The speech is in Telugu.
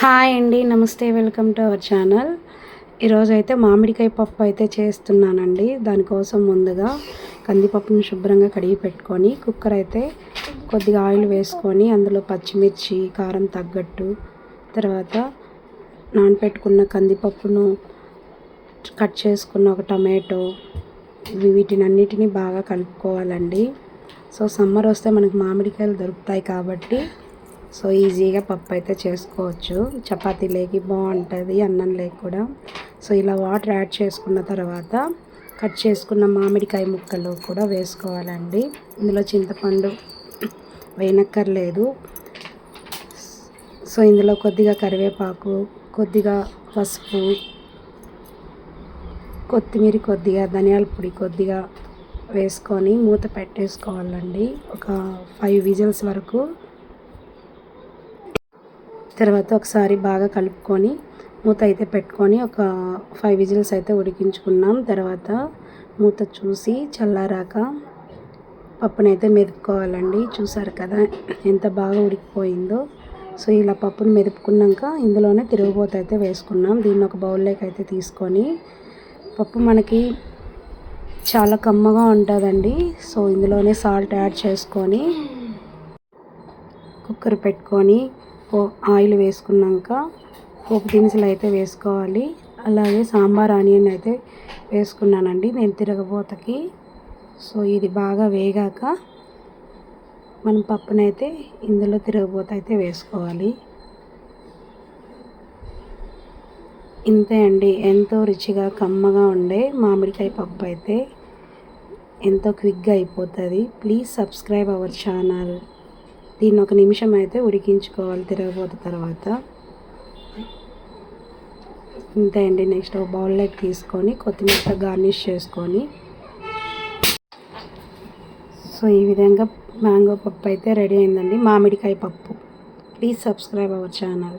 హాయ్ అండి నమస్తే వెల్కమ్ టు అవర్ ఛానల్. ఈరోజు అయితే మామిడికాయ పప్పు అయితే చేస్తున్నానండి. దానికోసం ముందుగా కందిపప్పును శుభ్రంగా కడిగి పెట్టుకొని కుక్కర్ అయితే కొద్దిగా ఆయిల్ వేసుకొని అందులో పచ్చిమిర్చి కారం తగ్గట్టు తర్వాత నానపెట్టుకున్న కందిపప్పును కట్ చేసుకున్న ఒక టమాటో వీటిని అన్నిటినీ బాగా కలుపుకోవాలండి. సో సమ్మర్ వస్తే మనకు మామిడికాయలు దొరుకుతాయి కాబట్టి సో ఈజీగా పప్పు అయితే చేసుకోవచ్చు. చపాతీ లేకి బాగుంటుంది అన్నం లేక కూడా. సో ఇలా వాటర్ యాడ్ చేసుకున్న తర్వాత కట్ చేసుకున్న మామిడికాయ ముక్కలు కూడా వేసుకోవాలండి. ఇందులో చింతపండు వేయనక్కర్లేదు సో ఇందులో కొద్దిగా కరివేపాకు కొద్దిగా పసుపు కొత్తిమీర కొద్దిగా ధనియాల పొడి కొద్దిగా వేసుకొని మూత పెట్టేసుకోవాలండి. ఒక ఫైవ్ విజిల్స్ వరకు తర్వాత ఒకసారి బాగా కలుపుకొని మూత అయితే పెట్టుకొని ఒక ఫైవ్ విజిల్స్ అయితే ఉడికించుకున్నాం. తర్వాత మూత చూసి చల్లారాక పప్పునైతే మెదుపుకోవాలండి. చూసారు కదా ఎంత బాగా ఉడికిపోయిందో. సో ఇలా పప్పును మెదుపుకున్నాక ఇందులోనే తిరుగుబోత అయితే వేసుకున్నాం. దీన్ని ఒక బౌల్లోకి అయితే తీసుకొని పప్పు మనకి చాలా కమ్మగా ఉంటుందండి. సో ఇందులోనే సాల్ట్ యాడ్ చేసుకొని కుక్కర్ పెట్టుకొని ఆయిల్ వేసుకున్నాక పోపు దినుసులు అయితే వేసుకోవాలి. అలాగే సాంబార్ ఆనియన్ అయితే వేసుకున్నానండి నేను తిరగబోతకి. సో ఇది బాగా వేగాక మనం పప్పునైతే ఇందులో తిరగబోత అయితే వేసుకోవాలి. ఇంతే అండి. ఎంతో రుచిగా కమ్మగా ఉండే మామిడికాయ పప్పు అయితే ఎంతో క్విక్గా అయిపోతుంది. Please subscribe our channel. దీన్ని ఒక నిమిషం అయితే ఉడికించుకోవాలి తిరగబోత తర్వాత. ఇంతే అండి నెక్స్ట్ ఒక బౌల్లోకి తీసుకొని కొత్తిమీర గార్నిష్ చేసుకొని. సో ఈ విధంగా మ్యాంగో పప్పు అయితే రెడీ అయిందండి. మామిడికాయ పప్పు. Please subscribe our channel